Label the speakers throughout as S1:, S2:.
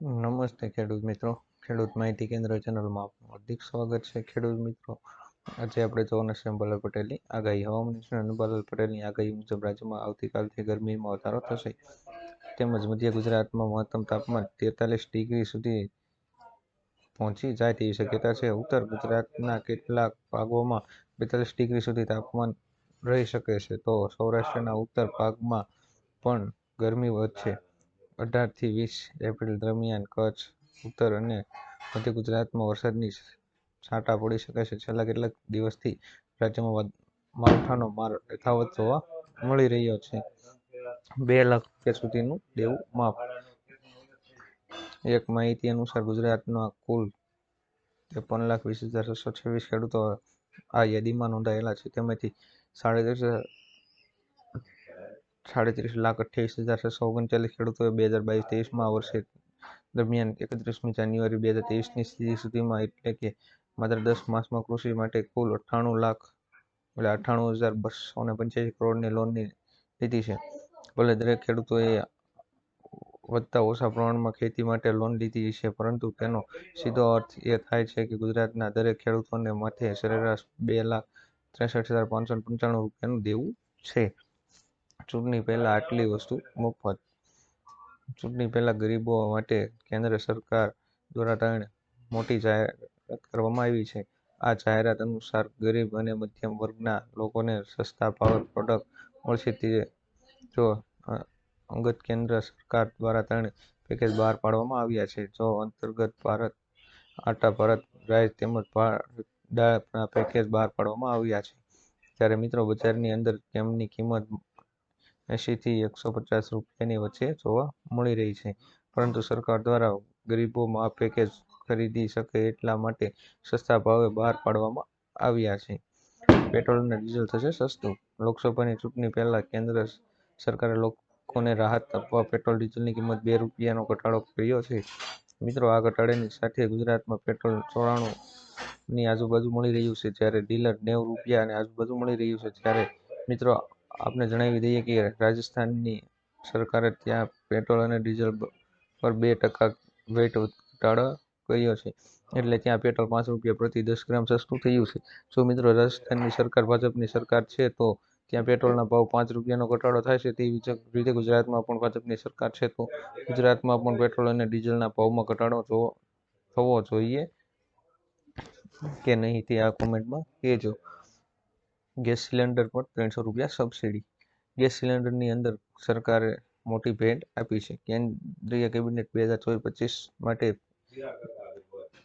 S1: નમસ્તે ખેડૂત મિત્રો. ખેડૂત માહિતી કેન્દ્ર ચેનલમાં આપનું હાર્દિક સ્વાગત છે. ખેડૂત મિત્રો, આજે આપણે જોવાના છે અંબાલાલ પટેલની આગાહી. હવામાન નિષ્ણાત અંબાલાલ પટેલની આગાહી મુજબ રાજ્યમાં આવતીકાલથી ગરમીમાં વધારો થશે. તેમજ મધ્ય ગુજરાતમાં મહત્તમ તાપમાન તેતાલીસ ડિગ્રી સુધી પહોંચી જાય તેવી શક્યતા છે. ઉત્તર ગુજરાતના કેટલાક ભાગોમાં બેતાલીસ ડિગ્રી સુધી તાપમાન રહી શકે છે. તો સૌરાષ્ટ્રના ઉત્તર ભાગમાં પણ ગરમી વધશે. અઢારથી વીસ એપ્રિલ દરમિયાન કચ્છ, ઉત્તર અને મધ્ય ગુજરાતમાં વરસાદની છાંટા પડી શકે છે. છેલ્લા કેટલાક દિવસથી રાજ્યમાં માવઠાનો માર યથાવત જોવા મળી રહ્યો છે. બે લાખ રૂપિયા સુધીનું દેવું માફ. એક માહિતી અનુસાર ગુજરાતના કુલ ત્રેપન લાખ વીસ હજાર છસો છવ્વીસ ખેડૂતો આ યાદીમાં નોંધાયેલા છે. તેમાંથી સાડત્રીસ સાડત્રીસ લાખ અઠ્યાવીસ હજાર છસો ઓગણચાલીસ ખેડૂતોએ બે હજાર બાવીસ ત્રેવીસમાં વર્ષે દરમિયાન એકત્રીસમી જાન્યુઆરી બે હજાર ત્રેવીસની સ્થિતિ સુધીમાં એટલે કે માત્ર દસ માસમાં કૃષિ માટે કુલ અઠ્ઠાણું લાખ, એટલે અઠ્ઠાણું હજાર બસો ને પંચ્યાસી કરોડની લોનની લીધી છે. ભલે દરેક ખેડૂતોએ વધતા ઓછા પ્રમાણમાં ખેતી માટે લોન લીધી છે, પરંતુ તેનો સીધો અર્થ એ થાય છે કે ગુજરાતના દરેક ખેડૂતોને માથે સરેરાશ બે લાખ ત્રેસઠ હજાર પાંચસો પંચાણું રૂપિયાનું દેવું છે. ચૂંટણી પહેલા આટલી વસ્તુ મફત. ચૂંટણી પહેલા ગરીબો માટે કેન્દ્ર સરકાર દ્વારા ત્રણ મોટી જાહેરાત કરવામાં આવી છે. આ જાહેરાત અનુસાર ગરીબ અને મધ્યમ વર્ગના લોકોને સસ્તા પાવર પ્રોડક્ટ મળશે. તે જો અંગત કેન્દ્ર સરકાર દ્વારા ત્રણ પેકેજ બહાર પાડવામાં આવ્યા છે. જો અંતર્ગત ભારત, આટા ભારત, રાઈસ તેમજ ભારત દાળના પેકેજ બહાર પાડવામાં આવ્યા છે. ત્યારે મિત્રો બજારની અંદર તેમની કિંમત એંશીથી એકસો પચાસ રૂપિયાની વચ્ચે જોવા મળી રહી છે. પરંતુ સરકાર દ્વારા ગરીબોમાં આ પેકેજ ખરીદી શકે એટલા માટે સસ્તા ભાવે બહાર પાડવામાં આવ્યા છે. પેટ્રોલ અને ડીઝલ થશે સસ્તું. લોકસભાની ચૂંટણી પહેલા કેન્દ્ર સરકારે લોકોને રાહત આપવા પેટ્રોલ ડીઝલની કિંમત બે રૂપિયાનો ઘટાડો કર્યો છે. મિત્રો, આ ઘટાડાની સાથે ગુજરાતમાં પેટ્રોલ ચોરાણું ની આજુબાજુ મળી રહ્યું છે. જ્યારે ડીલર નેવું રૂપિયા અને આજુબાજુ મળી રહ્યું છે. ત્યારે મિત્રો આપને જણાવી દઈએ કે રાજસ્થાનની સરકારે ત્યાં પેટ્રોલ અને ડીઝલ પર બે ટકા વેટ ઘટાડો કર્યો છે. એટલે ત્યાં પેટ્રોલ પાંચ રૂપિયા પ્રતિ દસ ગ્રામ સસ્તું થયું છે. જો મિત્રો રાજસ્થાનની સરકાર ભાજપની સરકાર છે, તો ત્યાં પેટ્રોલના ભાવ પાંચ રૂપિયાનો ઘટાડો થાય છે. તેવી રીતે ગુજરાતમાં પણ ભાજપની સરકાર છે, તો ગુજરાતમાં પણ પેટ્રોલ અને ડીઝલના ભાવમાં ઘટાડો થવો જોઈએ કે નહીં તે આ કોમેન્ટમાં કહેજો. ગેસ સિલિન્ડર પર ત્રણસો રૂપિયા સબસિડી. ગેસ સિલિન્ડરની અંદર સરકારે મોટી ભેટ આપી છે. કેન્દ્રીય કેબિનેટ બે હજાર ચોવીસ પચીસ માટે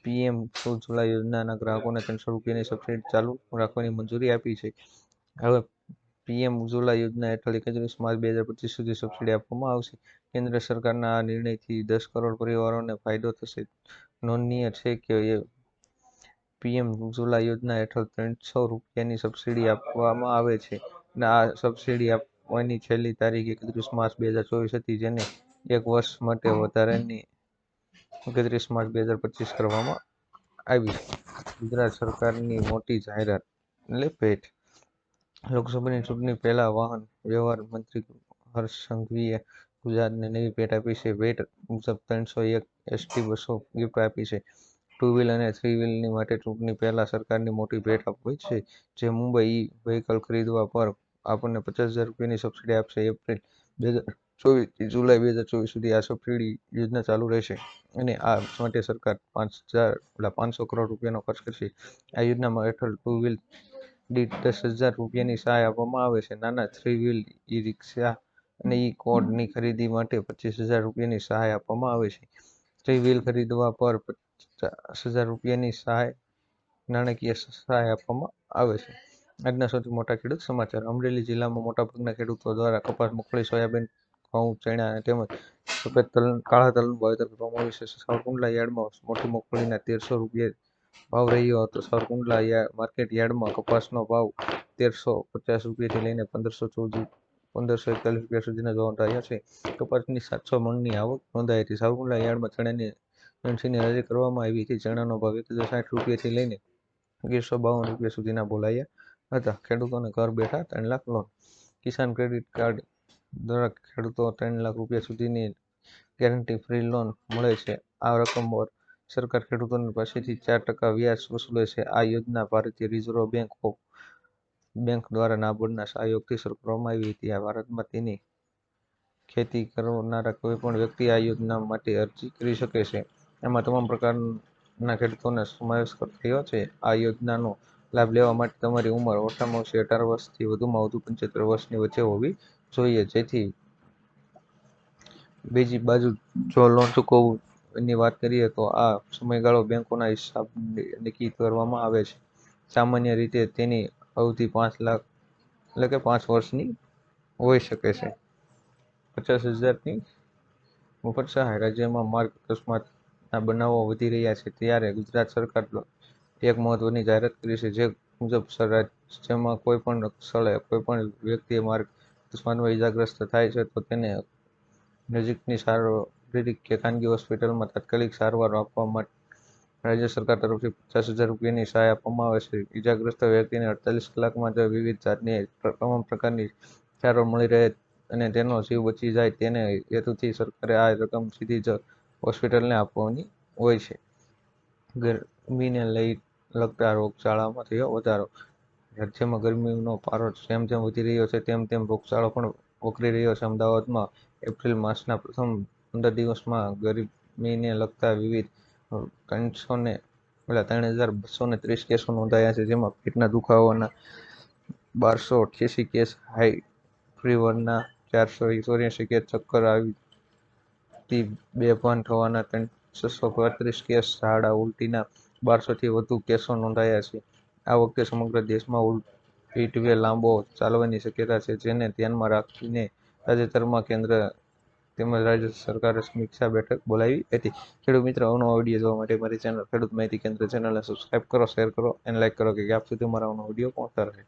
S1: પીએમ ઉજ્જવલા યોજનાના ગ્રાહકોને ત્રણસો રૂપિયાની સબસિડી ચાલુ રાખવાની મંજૂરી આપી છે. હવે પીએમ ઉજ્જવલા યોજના હેઠળ એકત્રીસ માર્ચ બે હજાર પચીસ સુધી સબસિડી આપવામાં આવશે. કેન્દ્ર સરકારના આ નિર્ણયથી દસ કરોડ પરિવારોને ફાયદો થશે. નોંધનીય છે કે પીએમ ઉજ્જવલા યોજના હેઠળ ત્રણસો રૂપિયાની સબસિડી આપવામાં આવે છે. અને આ સબસિડી આપવાની છેલ્લી તારીખ એકત્રીસ માર્ચ બે હજાર ચોવીસ હતી, જેને એક વર્ષ માટે વધારાની એકત્રીસ માર્ચ બે હજાર પચીસ કરવામાં આવી ગુજરાત સરકારની મોટી જાહેરાત એટલે ભેટ. લોકસભાની ચૂંટણી પહેલા વાહન વ્યવહાર મંત્રી હર્ષ સંઘવીએ ગુજરાતને નવી ભેટ આપી છે. ભેટ મુજબ ત્રણસો એક એસટી બસો ગિફ્ટ આપી છે. ટુ વ્હીલ અને થ્રી વ્હીલની માટે ચૂંટણી પહેલાં સરકારની મોટી ભેટ હોય છે. જે મુંબઈ ઈ વ્હીકલ ખરીદવા પર આપણને પચાસ હજાર રૂપિયાની સબસિડી આપશે એપ્રિલ બે હજાર ચોવીસથી જુલાઈ બે હજાર ચોવીસ સુધી આ સબસિડી યોજના ચાલુ રહેશે. અને આ માટે સરકાર પાંચ હજાર પાંચસો કરોડ રૂપિયાનો ખર્ચ કરશે. આ યોજનામાં હેઠળ ટુ વ્હીલ દીઠ દસ હજાર રૂપિયાની સહાય આપવામાં આવે છે. નાના થ્રી વ્હીલ ઈ રિક્ષા અને ઈ કોડની ખરીદી માટે પચીસ હજાર રૂપિયાની સહાય આપવામાં આવે છે. થ્રી વ્હીલ ખરીદવા પર હજાર રૂપિયાની સહાય, નાણાકીય સહાય આપવામાં આવે છે. આજના સૌથી મોટા ખેડૂત સમાચાર. અમરેલી જિલ્લામાં મોટાભાગના ખેડૂતો દ્વારા કપાસ, મગફળી, સોયાબીન, ઘઉં, ચણા તેમજ સફેદ તલ કાળા તલનું વાવેતર કરવામાં આવ્યું છે. સાવરકુંડલા યાર્ડમાં મોટી મગફળીના તેરસો રૂપિયા ભાવ રહ્યો હતો. સાવરકુંડલા માર્કેટ યાર્ડમાં કપાસનો ભાવ તેરસો પચાસ રૂપિયાથી લઈને પંદરસો ચૌદ પંદરસો એકતાલીસ રૂપિયા સુધીના જોવા રહ્યા છે. કપાસની સાતસો મણની આવક નોંધાઈ હતી. સાવરકુંડલા યાર્ડમાં ચણાની એનસીની અરજી કરવામાં આવી હતી. ચણાનો ભાવ એક હજાર સાઠ રૂપિયાથી લઈને અગિયારસો બાવન રૂપિયા સુધીના બોલાયા હતા. ખેડૂતોને ઘર બેઠા ત્રણ lakh loan. Kisan credit card દ્વારા ખેડૂતો ત્રણ લાખ રૂપિયા સુધીની ગેરંટી ફ્રી લોન મળે છે. આ રકમ પર સરકાર ખેડૂતોની પાસેથી ચાર ટકા વ્યાજ વસૂલે છે. આ યોજના ભારતીય રિઝર્વ બેંક ઓફ બેંક દ્વારા નાબાર્ડના સહયોગથી શરૂ કરવામાં આવી હતી. આ ભારતમાં તેની ખેતી કરનારા કોઈપણ વ્યક્તિ આ યોજના માટે અરજી કરી શકે છે. એમાં તમામ પ્રકારના ખેડૂતોને સમાવેશ થયો છે. આ યોજનાનો લાભ લેવા માટે તમારી ઉંમર ઓછામાં ઓછી અઢાર વર્ષથી વધુમાં વધુ પંચોતેર વર્ષની વચ્ચે હોવી જોઈએ. જેથી બીજી બાજુ જો લોન ચૂકવવાની વાત કરીએ તો આ સમયગાળો બેંકોના હિસાબ નક્કી કરવામાં આવે છે. સામાન્ય રીતે તેની અવધિ પાંચ લાખ, એટલે કે પાંચ વર્ષની હોઈ શકે છે. પચાસ હજારની મફત સહાય રાજ્યમાં માર્ગ અકસ્માતના બનાવો વધી રહ્યા છે ત્યારે ગુજરાત સરકાર એક મહત્વની જાહેરાત કરી છે, જે મુજબ રાજ્યમાં કોઈ પણ સ્થળે કોઈ પણ વ્યક્તિ માર્ગ અકસ્માતમાં ઇજાગ્રસ્ત થાય છે, તો તેને નજીકની શારીરિક કે ખાનગી હોસ્પિટલમાં તાત્કાલિક સારવાર આપવા માટે રાજ્ય સરકાર તરફથી પચાસ હજાર રૂપિયાની સહાય આપવામાં આવે છે. ઈજાગ્રસ્ત વ્યક્તિને અડતાલીસ કલાકમાં જ વિવિધ જાતની તમામ પ્રકારની સારવાર મળી રહે અને તેનો જીવ બચી જાય, તેને હેતુથી સરકારે આ રકમ સીધી જ હોસ્પિટલને આપવાની હોય છે. ગરમીને લઈ લગતા રોગચાળામાં થયો વધારો. રાજ્યમાં ગરમીનો પારો જેમ જેમ વધી રહ્યો છે, તેમ તેમ રોગચાળો પણ વકરી રહ્યો છે. અમદાવાદમાં એપ્રિલ માસના પ્રથમ પંદર દિવસમાં ગરમીને લગતા વિવિધ ત્રણસો ને પેલા ત્રણ હજાર બસો ને ત્રીસ કેસો નોંધાયા છે, જેમાં પેટના દુખાવાના બારસો અઠ્યાસી કેસ, હાઈ ફીવરના ચારસો ચોર્યાસી કેસ, ચક્કર આવી બેભાન થવાના ત્રણ છસો પાંત્રીસ કેસ ઝાડા ઉલટીના બારસોથી વધુ કેસો નોંધાયા છે. આ વખતે સમગ્ર દેશમાં હીટવેવ લાંબો ચાલવાની શક્યતા છે, જેને ધ્યાનમાં રાખીને તાજેતરમાં કેન્દ્ર તેમજ રાજ્ય સરકારે સમીક્ષા બેઠક બોલાવી હતી. ખેડૂત મિત્રો અવનો વીડિયો જોવા માટે મારી ચેનલ ખેડૂત માહિતી કેન્દ્ર ચેનલને સબસ્ક્રાઇબ કરો શેર કરો અને લાઇક કરો, કે આપ સુધી મારા વીડિયો પહોંચતા રહે.